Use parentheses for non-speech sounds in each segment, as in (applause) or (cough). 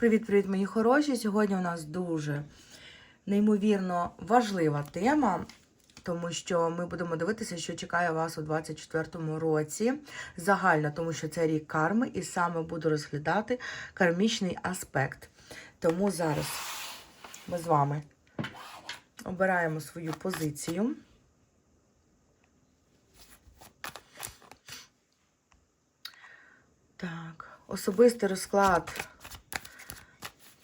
Привіт-привіт, мої хороші! Сьогодні у нас дуже неймовірно важлива тема, тому що ми будемо дивитися, що чекає вас у 24-му році. Загально, тому що це рік карми, і саме буду розглядати кармічний аспект. Тому зараз ми з вами обираємо свою позицію. Так, особистий розклад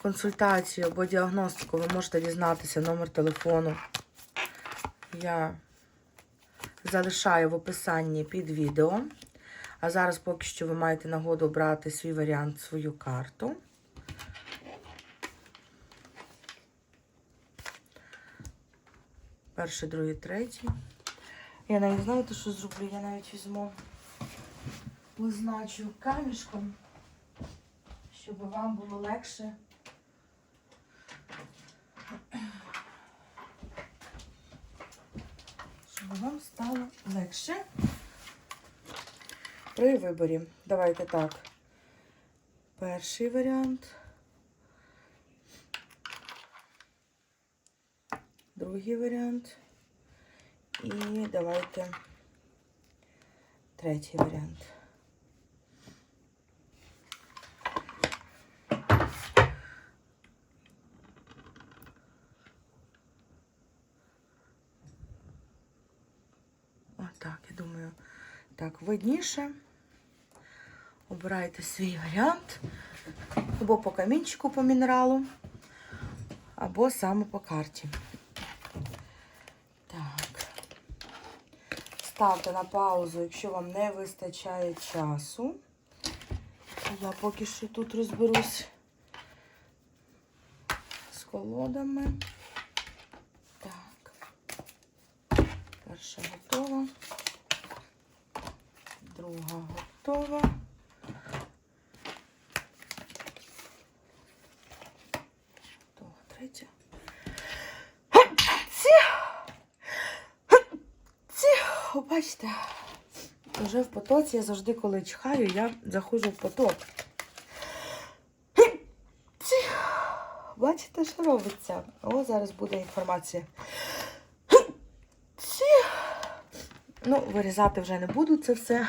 консультацію або діагностику ви можете дізнатися номер телефону. Я залишаю в описанні під відео. А зараз поки що ви маєте нагоду обрати свій варіант, свою карту. Перший, другий, третій. Я навіть знаєте, що зроблю? Я навіть візьму, позначу камішком, щоб вам було легше. Щоб вам стало легше при виборі. Давайте так. Перший варіант. Другий варіант. І давайте третій варіант. Отак, я думаю, так, видніше. Обирайте свій варіант. Або по камінчику по мінералу, або саме по карті. Так. Ставте на паузу, якщо вам не вистачає часу. Я поки що тут розберусь з колодами. Так. Перша готова. Друга готова. Готова третя. Ці. Ці. О, Бачите, вже в потоці я завжди, коли чхаю, я заходжу в поток. Бачите, що робиться? О, зараз буде інформація. Ну, вирізати вже не буду це все.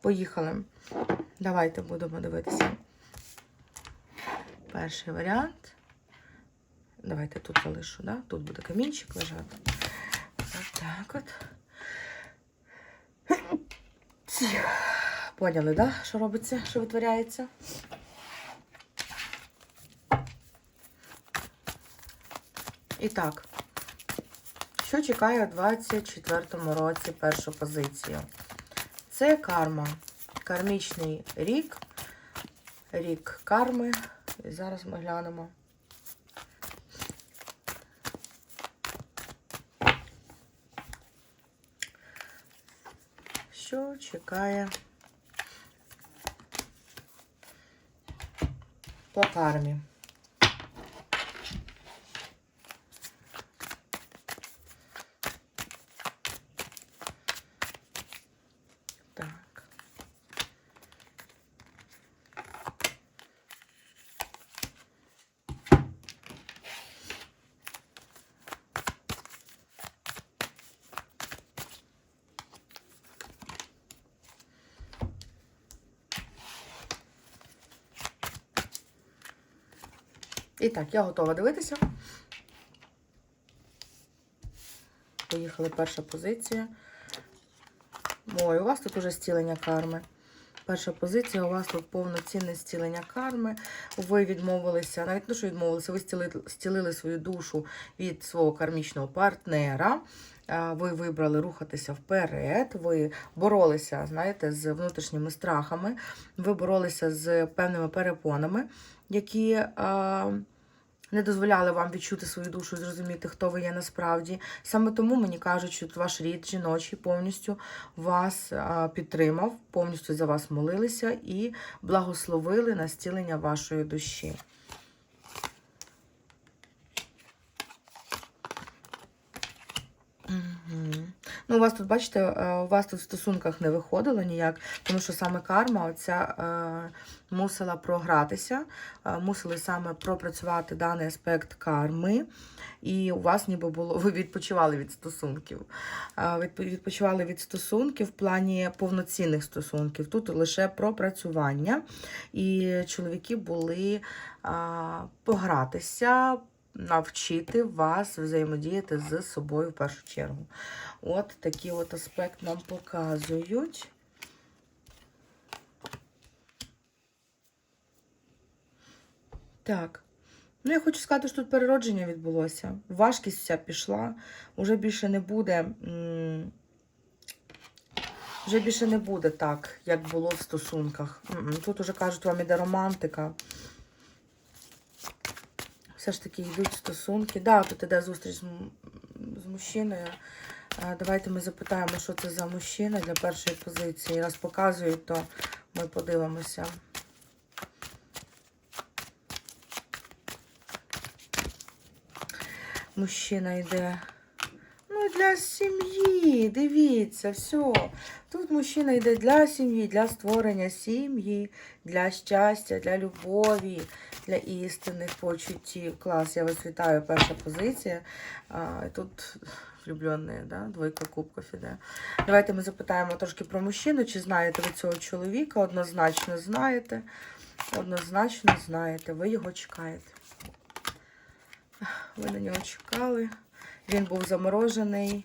Поїхали. Давайте будемо дивитися. Перший варіант. Давайте тут залишу, да? Тут буде камінчик лежати. Ось так от. Ці. Поняли, да? Що робиться, що витворяється? І так, що чекає у 24-му році першу позицію? Це карма. Кармічний рік, рік карми. І зараз ми глянемо. Що чекає по кармі? Так, я готова дивитися. Поїхали перша позиція. Ой, у вас тут уже зцілення карми. Перша позиція, у вас тут повноцінне зцілення карми. Ви відмовилися, навіть не що відмовилися, ви зцілили, зцілили свою душу від свого кармічного партнера. Ви вибрали рухатися вперед, ви боролися, знаєте, з внутрішніми страхами, ви боролися з певними перепонами, які не дозволяли вам відчути свою душу, зрозуміти, хто ви є насправді. Саме тому мені кажуть, що ваш рід жіночий повністю вас підтримав, повністю за вас молилися і благословили на зцілення вашої душі. Ну, у вас тут, бачите, е, у вас тут в стосунках не виходило ніяк, тому що саме карма оця е, мусила програтися, е, мусили саме пропрацювати даний аспект карми, і у вас ніби було, (laughs) ви відпочивали від стосунків. Відпочивали від стосунків в плані повноцінних стосунків. Тут лише пропрацювання, і чоловіки були погратися, навчити вас взаємодіяти з собою в першу чергу. От такий от аспект нам показують. Так. Ну, я хочу сказати, що тут переродження відбулося. Важкість вся пішла. Уже більше не буде. Вже більше не буде так, як було в стосунках. Тут уже кажуть, вам іде романтика. Все ж таки йдуть стосунки. Да, тут іде зустріч з, з мужчиною. Давайте ми запитаємо, що це за мужчина для першої позиції. Раз показують, то ми подивимося. Мужчина йде. Ну, для сім'ї, дивіться, все. Тут мужчина йде для сім'ї, для створення сім'ї, для щастя, для любові, для істинних почуттів. Клас, я вас вітаю, перша позиція. А, тут влюблені, да? двойка кубків іде. Давайте ми запитаємо трошки про мужчину. Чи знаєте ви цього чоловіка? Однозначно знаєте. Однозначно знаєте, ви його чекаєте. Ви на нього чекали. Він був заморожений.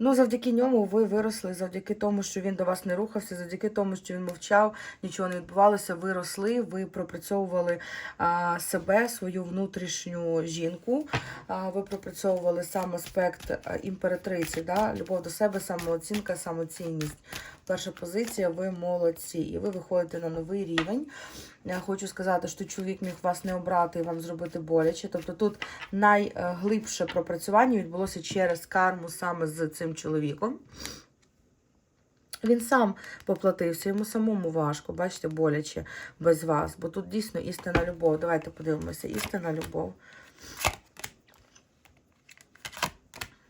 Ну, завдяки ньому ви виросли, завдяки тому, що він до вас не рухався, завдяки тому, що він мовчав, нічого не відбувалося. Ви росли, ви пропрацьовували а, себе, свою внутрішню жінку. А, ви пропрацьовували сам аспект імператриці, да? любов до себе, самооцінка, самоцінність. Перша позиція, ви молодці, і ви виходите на новий рівень. Я хочу сказати, що чоловік міг вас не обрати і вам зробити боляче. Тобто тут найглибше пропрацювання відбулося через карму саме з цим чоловіком. Він сам поплатився, йому самому важко, бачите, боляче без вас. Бо тут дійсно істинна любов. Давайте подивимося. Істинна любов.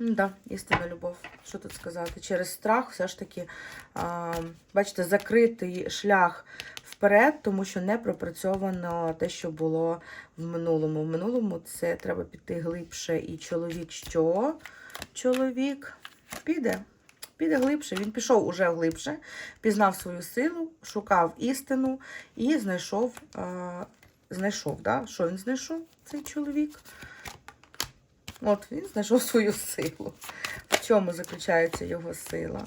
Да, істинна любов. Що тут сказати? Через страх все ж таки, а, бачите, закритий шлях вперед, тому що не пропрацьовано те, що було в минулому. В минулому це треба піти глибше. І чоловік що? Чоловік піде. Піде глибше. Він пішов уже глибше, пізнав свою силу, шукав істину і знайшов. А, знайшов, да? Що він знайшов, цей чоловік? От він знайшов свою силу. В чому заключається його сила?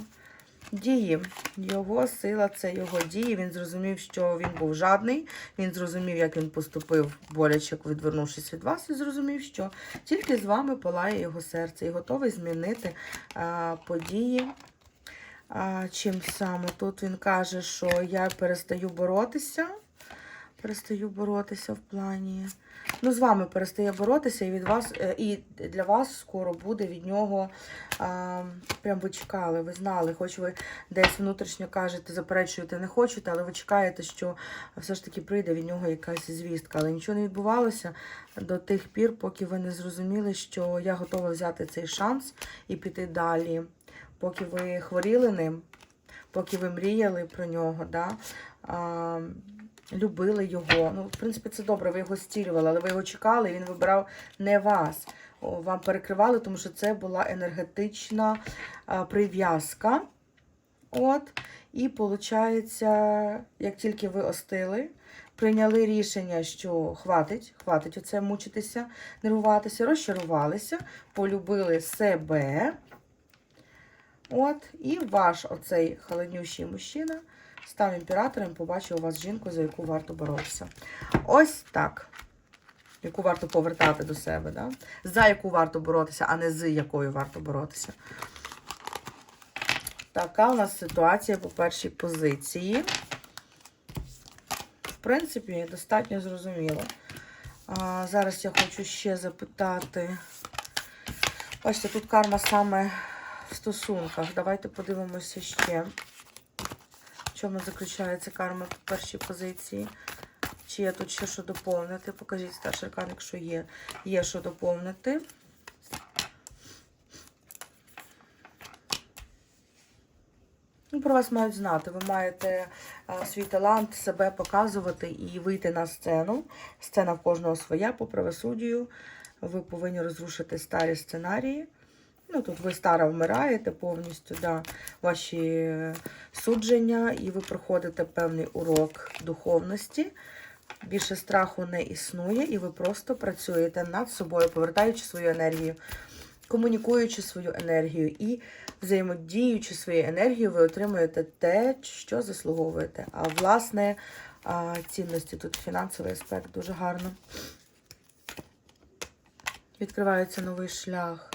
Дії. Його сила це його дії. Він зрозумів, що він був жадний. Він зрозумів, як він поступив, боляче відвернувшись від вас, і зрозумів, що тільки з вами палає його серце і готовий змінити а, події. А, чим саме тут він каже, що я перестаю боротися. Перестаю боротися в плані. Ну, з вами перестає боротися, і від вас, е, і для вас скоро буде від нього. А, прям ви чекали, ви знали, хоч ви десь внутрішньо кажете, заперечуєте, не хочете, але ви чекаєте, що все ж таки прийде від нього якась звістка. Але нічого не відбувалося до тих пір, поки ви не зрозуміли, що я готова взяти цей шанс і піти далі. Поки ви хворіли ним, поки ви мріяли про нього. Да? А, любили його. Ну, в принципі, це добре, ви його стілювали, але ви його чекали, і він вибирав не вас. Вам перекривали, тому що це була енергетична прив'язка. От. І виходить, як тільки ви остили, прийняли рішення, що хватить, хватить оце мучитися, нервуватися, розчарувалися, полюбили себе. От, і ваш оцей халенющий мужчина став імператором, побачив у вас жінку, за яку варто боротися. Ось так. Яку варто повертати до себе, да? за яку варто боротися, а не з якою варто боротися. Така у нас ситуація по першій позиції. В принципі, достатньо зрозуміло. А, зараз я хочу ще запитати. Бачите, тут карма саме в стосунках. Давайте подивимося ще, чому заключається карма в першій позиції. Чи є тут ще що доповнити? Покажіть старший аркан, якщо є, є що доповнити. Ну, Про вас мають знати. Ви маєте а, свій талант себе показувати і вийти на сцену. Сцена в кожного своя по правосуддю. Ви повинні розрушити старі сценарії. Ну, тут ви стара вмираєте повністю, да, ваші е, судження, і ви проходите певний урок духовності. Більше страху не існує, і ви просто працюєте над собою, повертаючи свою енергію, комунікуючи свою енергію і взаємодіючи своєю енергією, ви отримуєте те, що заслуговуєте. А власне цінності тут фінансовий аспект дуже гарно. Відкривається новий шлях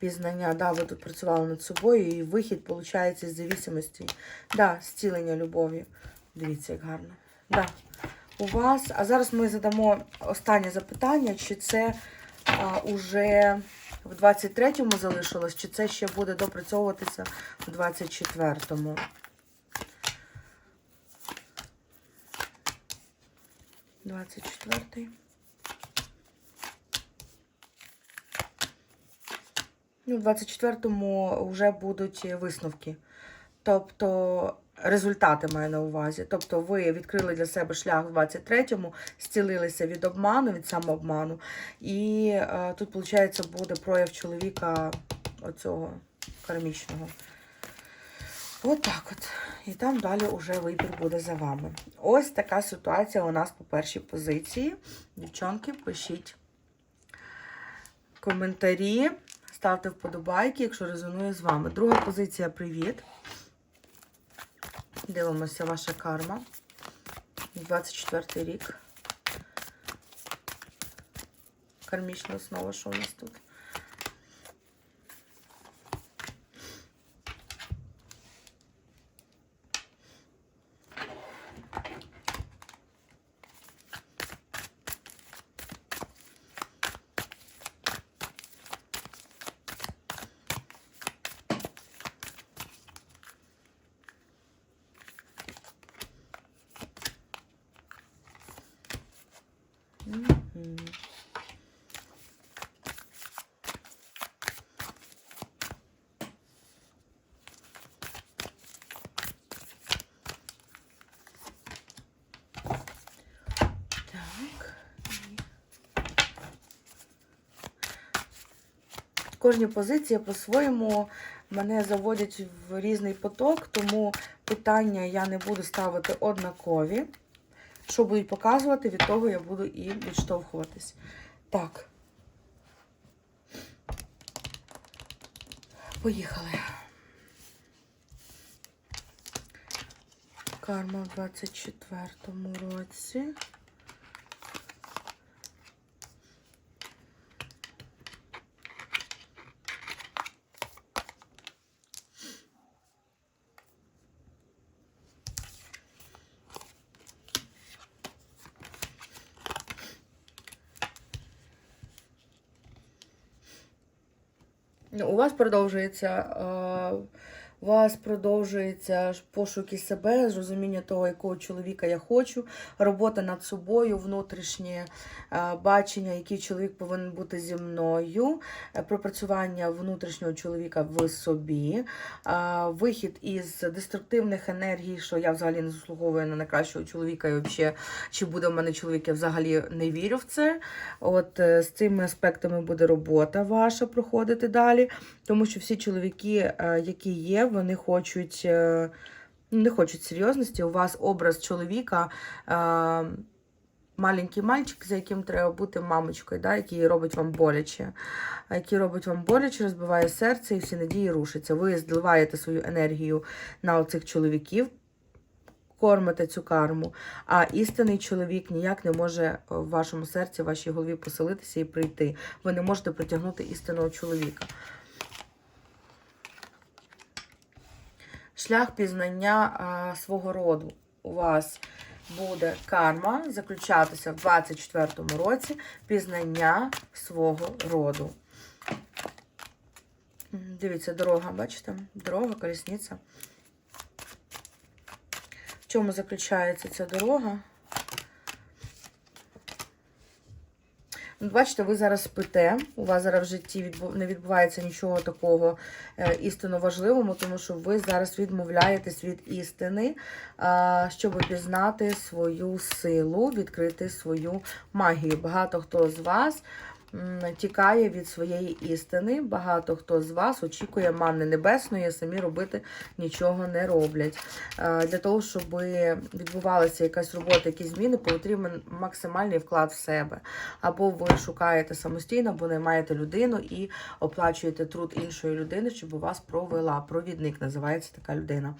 пізнання. Да, ви тут працювали над собою, і вихід, виходить, з зависимості. Да, зцілення любов'ю. Дивіться, як гарно. Да. У вас, а зараз ми задамо останнє запитання, чи це а, уже в 23-му залишилось, чи це ще буде допрацьовуватися в 24-му. Двадцять четвертий. Ну, в 24-му вже будуть висновки. Тобто результати маю на увазі. Тобто ви відкрили для себе шлях в 23-му, зцілилися від обману, від самообману. І е, тут, виходить, буде прояв чоловіка оцього кармічного. От так от. І там далі вже вибір буде за вами. Ось така ситуація у нас по першій позиції. Дівчонки, пишіть коментарі, ставте вподобайки, якщо резонує з вами. Друга позиція привіт. Дивимося ваша карма. 24 рік. Кармічна основа, що у нас тут? Мгм. Так. Кожні позиції по-своєму мене заводять в різний поток, тому питання я не буду ставити однакові. Що будуть показувати, від того я буду і відштовхуватись. Так. Поїхали. Карма в 24-му році. У вас продовжується. е, Вас продовжується ж пошуки себе, зрозуміння того, якого чоловіка я хочу, робота над собою, внутрішнє бачення, який чоловік повинен бути зі мною, е, пропрацювання внутрішнього чоловіка в собі, вихід із деструктивних енергій, що я взагалі не заслуговую на найкращого чоловіка, і взагалі, чи буде в мене чоловік, я взагалі не вірю в це. От е, з цими аспектами буде робота ваша проходити далі. Тому що всі чоловіки, е, які є, вони хочуть, е, не хочуть серйозності. У вас образ чоловіка, е, маленький мальчик, за яким треба бути мамочкою, да, який робить вам боляче. Який робить вам боляче, розбиває серце і всі надії рушаться. Ви зливаєте свою енергію на оцих чоловіків. Кормите цю карму, а істинний чоловік ніяк не може в вашому серці, в вашій голові поселитися і прийти. Ви не можете притягнути істинного чоловіка. Шлях пізнання свого роду у вас буде карма заключатися в 24-му році пізнання свого роду. Дивіться, дорога, бачите? Дорога, колісниця. В чому заключається ця дорога? Бачите, ви зараз спите, у вас зараз в житті не відбувається нічого такого е, істинно важливого, тому що ви зараз відмовляєтесь від істини, щоб пізнати свою силу, відкрити свою магію. Багато хто з вас тікає від своєї істини, багато хто з вас очікує манни небесної, самі робити нічого не роблять. Е, Для того, щоб відбувалася якась робота, якісь зміни, потрібен максимальний вклад в себе. Або ви шукаєте самостійно, або наймаєте людину і оплачуєте труд іншої людини, щоб у вас провела. Провідник називається така людина.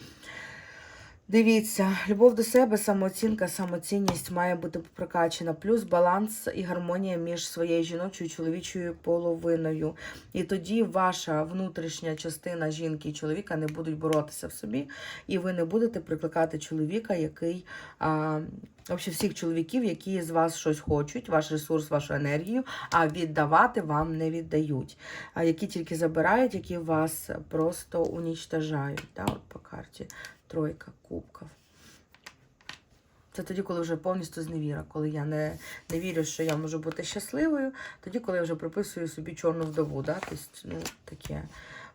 Дивіться, любов до себе, самооцінка, самоцінність має бути прокачена, плюс баланс і гармонія між своєю жіночою і чоловічою половиною. І тоді ваша внутрішня частина жінки і чоловіка не будуть боротися в собі, і ви не будете прикликати чоловіка, який а, взагалі всіх чоловіків, які з вас щось хочуть, ваш ресурс, вашу енергію, а віддавати вам не віддають. А які тільки забирають, які вас просто унічтожають. Да, от по карті. Тройка кубків. Це тоді, коли вже повністю зневіра, коли я не, не вірю, що я можу бути щасливою, тоді, коли я вже приписую собі чорну вдову. Да? Тобто, ну, таке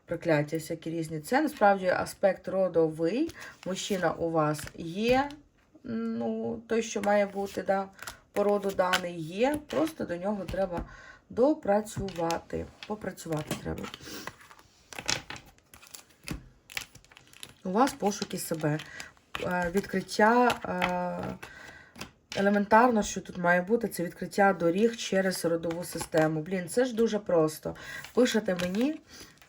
прокляття, всякі різні. Це насправді аспект родовий. Мужчина у вас є, ну, той, що має бути, да, по роду даний є. Просто до нього треба допрацювати. Попрацювати треба. У вас пошуки себе. Е, Відкриття е, елементарно, що тут має бути, це відкриття доріг через родову систему. Блін, це ж дуже просто. Пишете мені,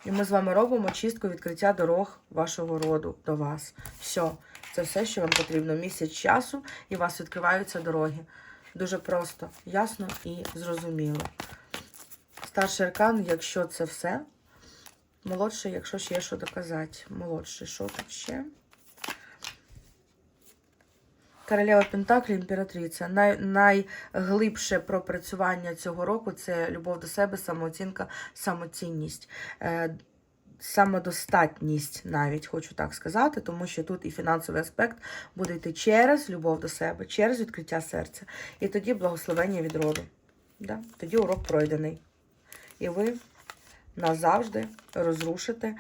і ми з вами робимо чистку відкриття дорог вашого роду до вас. Все, це все, що вам потрібно. Місяць часу, і у вас відкриваються дороги. Дуже просто, ясно і зрозуміло. Старший аркан, якщо це все. Молодший, якщо ще є що доказати. Молодший, що тут ще? Королева Пентаклі, імператриця. Най, найглибше пропрацювання цього року це любов до себе, самооцінка, самоцінність. Е, самодостатність, навіть хочу так сказати, тому що тут і фінансовий аспект буде йти через любов до себе, через відкриття серця. І тоді благословення від роду. Да? Тоді урок пройдений. І ви назавжди розрушите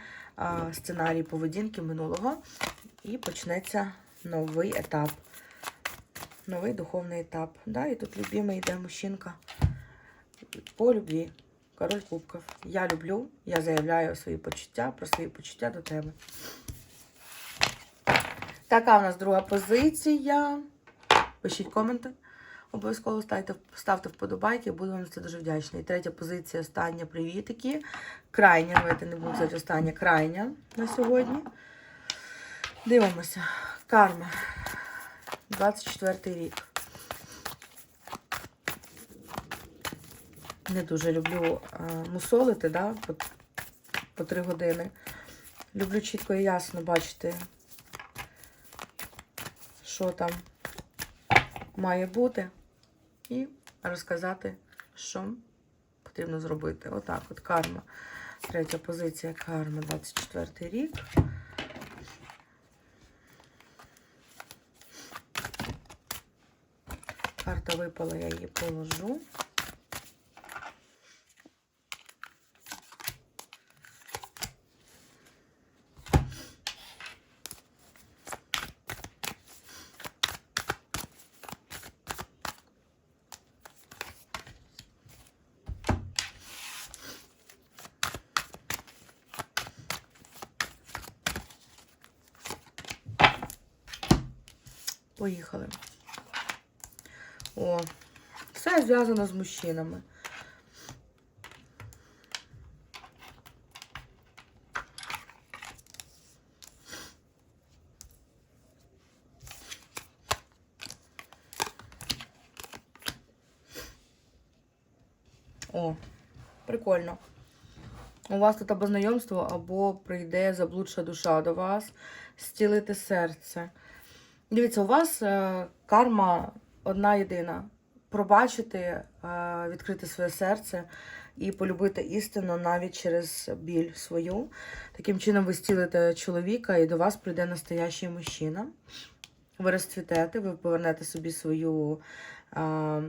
сценарій поведінки минулого і почнеться новий етап. Новий духовний етап. Да? І тут любимий йде мужчинка по любві. Король кубків. Я люблю, я заявляю свої почуття, про свої почуття до тебе. Така в нас друга позиція. Пишіть коменти. Обов'язково ставте, ставте вподобайки, буду вам це дуже вдячна. І третя позиція, остання привітики. Крайня, давайте не буду казати остання, крайня на сьогодні. Дивимося. Карма. 24 рік. Не дуже люблю а, мусолити, да, по, по 3 години. Люблю чітко і ясно бачити, що там має бути, і розказати, що потрібно зробити. Отак, от карма. Третя позиція карма, 24 рік. Карта випала, я її положу. Поїхали. О, все зв'язано з мужчинами. О, прикольно. У вас тут або знайомство, або прийде заблудша душа до вас, зцілити серце. Дивіться, у вас е, карма одна єдина. Пробачити, е, відкрити своє серце і полюбити істину навіть через біль свою. Таким чином ви зцілите чоловіка, і до вас прийде настоящий мужчина. Ви розцвітете, ви повернете собі свою е,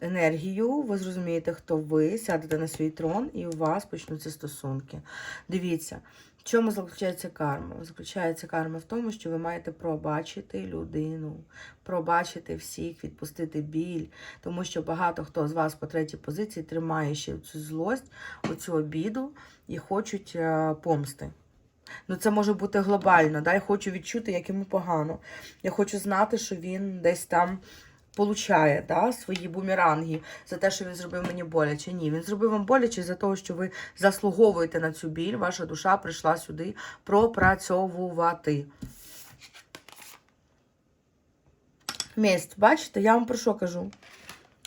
енергію, ви зрозумієте, хто ви, сядете на свій трон, і у вас почнуться стосунки. Дивіться, в чому заключається карма? Заключається карма в тому, що ви маєте пробачити людину, пробачити всіх, відпустити біль, тому що багато хто з вас по третій позиції тримає ще цю злость, оцю обіду і хочуть е, помсти. Ну, це може бути глобально. Да? Я хочу відчути, як йому погано. Я хочу знати, що він десь там получає да, свої бумеранги за те, що він зробив мені боляче. Ні, він зробив вам боляче за того, що ви заслуговуєте на цю біль. Ваша душа прийшла сюди пропрацьовувати. Місць, бачите, я вам про що кажу?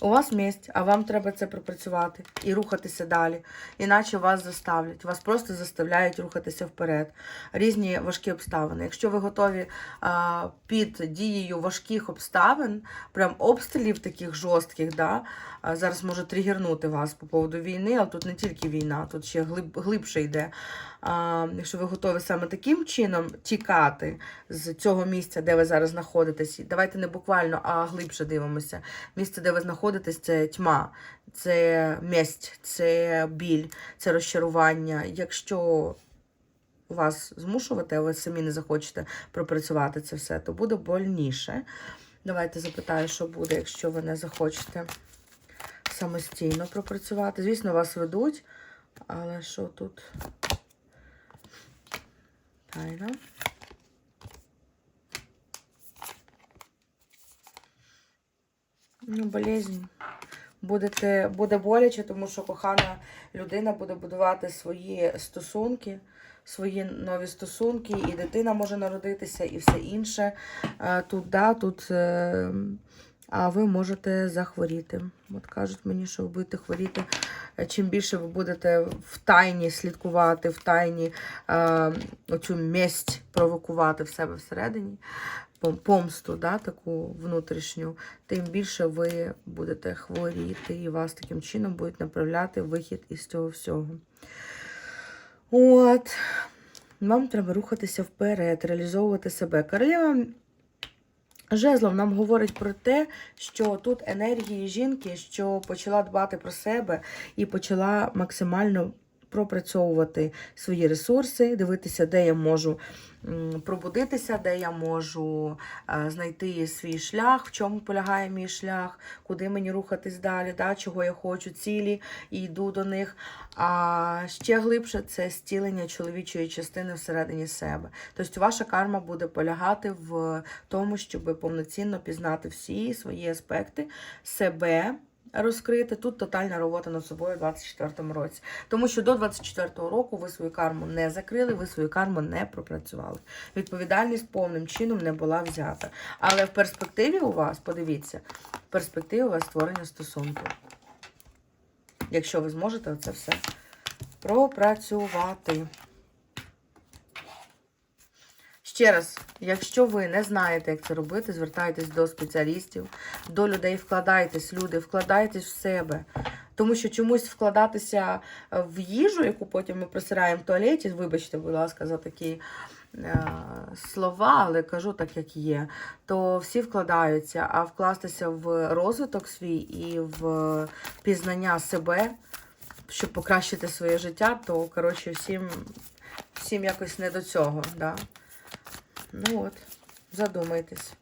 У вас месть, а вам треба це пропрацювати і рухатися далі. Іначе вас заставлять. Вас просто заставляють рухатися вперед. Різні важкі обставини. Якщо ви готові а, під дією важких обставин, прям обстрілів таких жорстких, да, а, зараз може тригернути вас по поводу війни, але тут не тільки війна, тут ще глиб, глибше йде. А, якщо ви готові саме таким чином тікати з цього місця, де ви зараз знаходитесь, давайте не буквально, а глибше дивимося. Місце, де ви знаходитесь, це тьма, це месть, це біль, це розчарування. Якщо вас змушувати, а ви самі не захочете пропрацювати це все, то буде больніше. Давайте запитаю, що буде, якщо ви не захочете самостійно пропрацювати. Звісно, вас ведуть, але що тут? Тайна. Ну, болезнь. Будете, буде боляче, тому що кохана людина буде будувати свої стосунки, свої нові стосунки, і дитина може народитися, і все інше. Тут, да, тут, е, а ви можете захворіти. От кажуть мені, що ви будете хворіти. Чим більше ви будете в тайні слідкувати, в тайні е, оцю месть провокувати в себе всередині, помсту, да, таку внутрішню, тим більше ви будете хворіти, і вас таким чином будуть направляти вихід із цього всього. От. Вам треба рухатися вперед, реалізовувати себе. Королева Жезлов нам говорить про те, що тут енергії жінки, що почала дбати про себе і почала максимально пропрацьовувати свої ресурси, дивитися, де я можу пробудитися, де я можу е, знайти свій шлях, в чому полягає мій шлях, куди мені рухатись далі, да, чого я хочу, цілі і йду до них. А ще глибше це стілення чоловічої частини всередині себе. Тобто ваша карма буде полягати в тому, щоб повноцінно пізнати всі свої аспекти себе. Розкрити тут тотальна робота над собою у 24-му році. Тому що до 24-го року ви свою карму не закрили, ви свою карму не пропрацювали. Відповідальність повним чином не була взята. Але в перспективі у вас, подивіться, в перспективі у вас створення стосунків. Якщо ви зможете це все пропрацювати. Ще раз, якщо ви не знаєте, як це робити, звертайтесь до спеціалістів, до людей, вкладайтесь, люди, вкладайтесь в себе. Тому що чомусь вкладатися в їжу, яку потім ми присираємо в туалеті, вибачте, будь ласка, за такі е, слова, але кажу так, як є, то всі вкладаються, а вкластися в розвиток свій і в пізнання себе, щоб покращити своє життя, то, коротше, всім, всім якось не до цього. Да? Ну от, задумайтесь.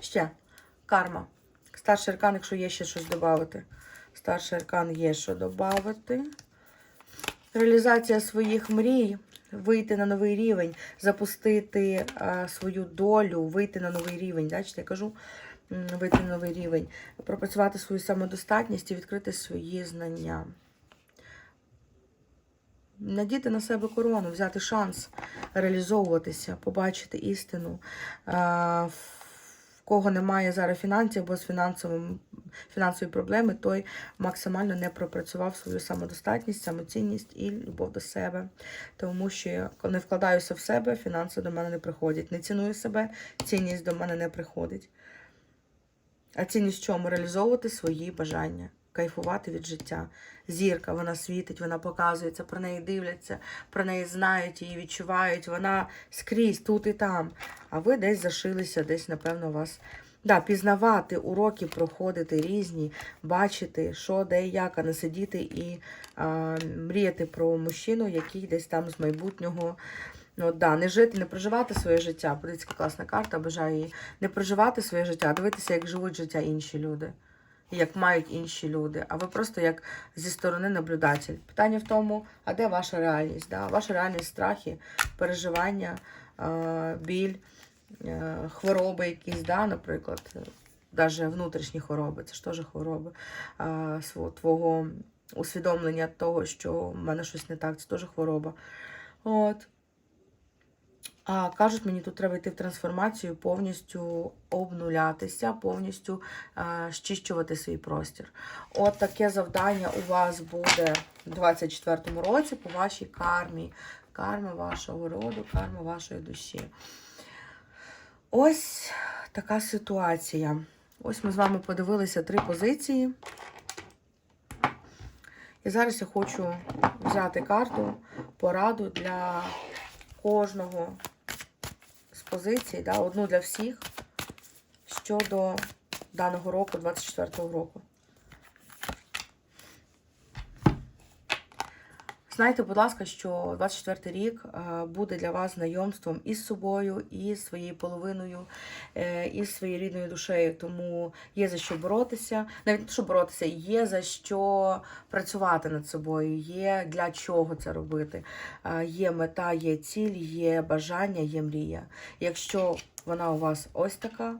Ще карма. Старший аркан, якщо є ще щось додати. Старший аркан є що додати. Реалізація своїх мрій, вийти на новий рівень, запустити а, свою долю, вийти на новий рівень. Бачите, я кажу, вийти на новий рівень, пропрацювати свою самодостатність і відкрити свої знання. Надіти на себе корону, взяти шанс реалізовуватися, побачити істину. В кого немає зараз фінансів або з фінансовим, проблеми, той максимально не пропрацював свою самодостатність, самоцінність і любов до себе. Тому що я не вкладаюся в себе, фінанси до мене не приходять. Не ціную себе, цінність до мене не приходить. А цінність в чому? Реалізовувати свої бажання, кайфувати від життя. Зірка, вона світить, вона показується, про неї дивляться, про неї знають, її відчувають. Вона скрізь тут і там. А ви десь зашилися, десь, напевно, вас Да, пізнавати уроки, проходити різні, бачити, що, де як, а не сидіти і а, мріяти про мужчину, який десь там з майбутнього. Ну, да, не жити, не проживати своє життя. Подивіться, класна карта, бажаю її. Не проживати своє життя, а дивитися, як живуть життя інші люди, як мають інші люди. А ви просто як зі сторони наблюдатель. Питання в тому, а де ваша реальність? Да? Ваша реальність страхи, переживання, е, біль, е, хвороби якісь, да, наприклад, навіть внутрішні хвороби, це ж теж хвороби е, твого усвідомлення того, що в мене щось не так, це теж хвороба. От. А кажуть, мені тут треба йти в трансформацію, повністю обнулятися, повністю е, щищувати свій простір. От таке завдання у вас буде в 24-му році по вашій кармі. Карма вашого роду, карма вашої душі. Ось така ситуація. Ось ми з вами подивилися три позиції. І зараз я хочу взяти карту, пораду для кожного позицій, да, одну для всіх щодо даного року, 24-го року. Знайте, будь ласка, що 24 рік е, буде для вас знайомством із собою, і своєю половиною, е, і своєю рідною душею. Тому є за що боротися. Навіть що боротися, є за що працювати над собою, є для чого це робити. Е, Є мета, є ціль, є бажання, є мрія. Якщо вона у вас ось така,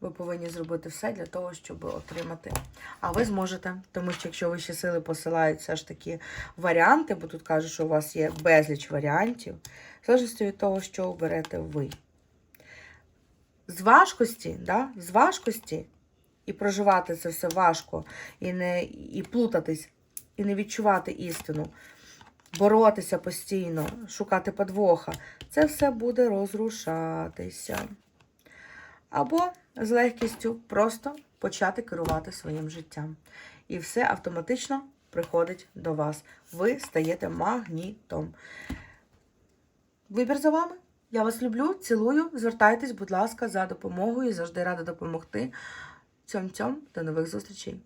ви повинні зробити все для того, щоб отримати. А ви зможете, тому що якщо вищі сили посилають все ж таки варіанти, бо тут кажуть, що у вас є безліч варіантів, в від того, що оберете ви. З важкості, да, з важкості, і проживати це все важко, і не і плутатись, і не відчувати істину, боротися постійно, шукати подвоха, це все буде розрушатися. Або з легкістю просто почати керувати своїм життям. І все автоматично приходить до вас. Ви стаєте магнітом. Вибір за вами. Я вас люблю, цілую. Звертайтесь, будь ласка, за допомогою. Завжди рада допомогти. Цьом-цьом. До нових зустрічей.